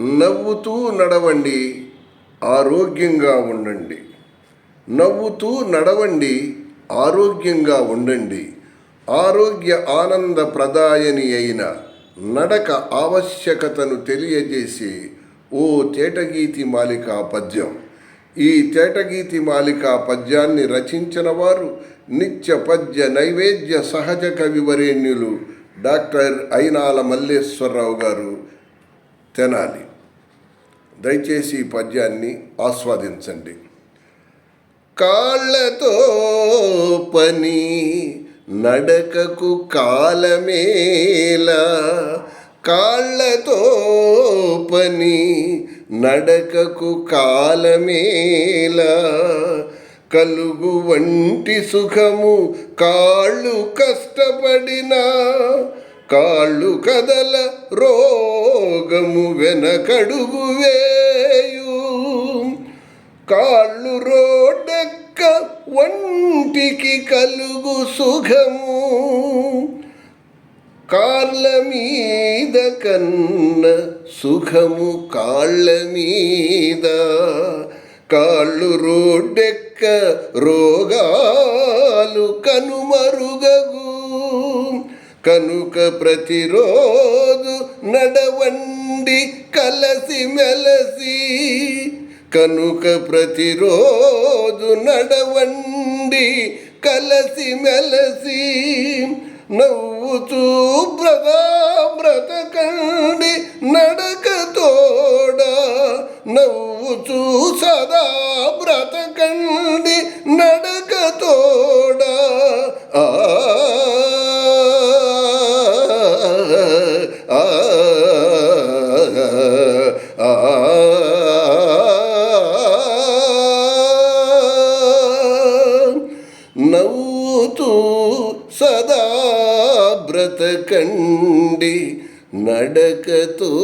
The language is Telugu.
నవ్వుతూ నడవండి ఆరోగ్యంగా ఉండండి. నవ్వుతూ నడవండి ఆరోగ్యంగా ఉండండి. ఆరోగ్య ఆనంద ప్రదాయని అయిన నడక ఆవశ్యకతను తెలియజేసే ఓ తేటగీతి మాలిక పద్యం. ఈ తేటగీతి మాలిక పద్యాన్ని రచించిన వారు నిత్య పద్య నైవేద్య సహజ కవివరేణ్యులు డాక్టర్ అయినాల మల్లేశ్వరరావు గారు తెనాలి దయచేసి ఈ పద్యాన్ని ఆస్వాదించండి. కాళ్ళతో పని నడకకు కాలమేలా కాళ్ళతో పని నడకకు కాలమేలా కలుగు వంటి సుఖము కాళ్ళు కష్టపడినా కాళ్ళు కదల రోగము వెనకడుగు వేయు. కాళ్ళు రోడెక్క ఒంటికి కలుగు సుఖము. కాళ్ళ మీద కన్న సుఖము కాళ్ళ మీద. కాళ్ళు రోడ్డెక్క రోగాలు కనుమరుగ కనుక ప్రతిరోజు నడవండి కలసి మెలసి. కనుక ప్రతిరోజు నడవండి కలసి మెలసి. నవ్వుతూ బ్రదా బ్రతకండి నడక తోడ. నవ్వుతూ సదా బ్రతకండి నడక తోడ. ఆ నవ్వుతూ సదా బ్రతకండి నడకతోడా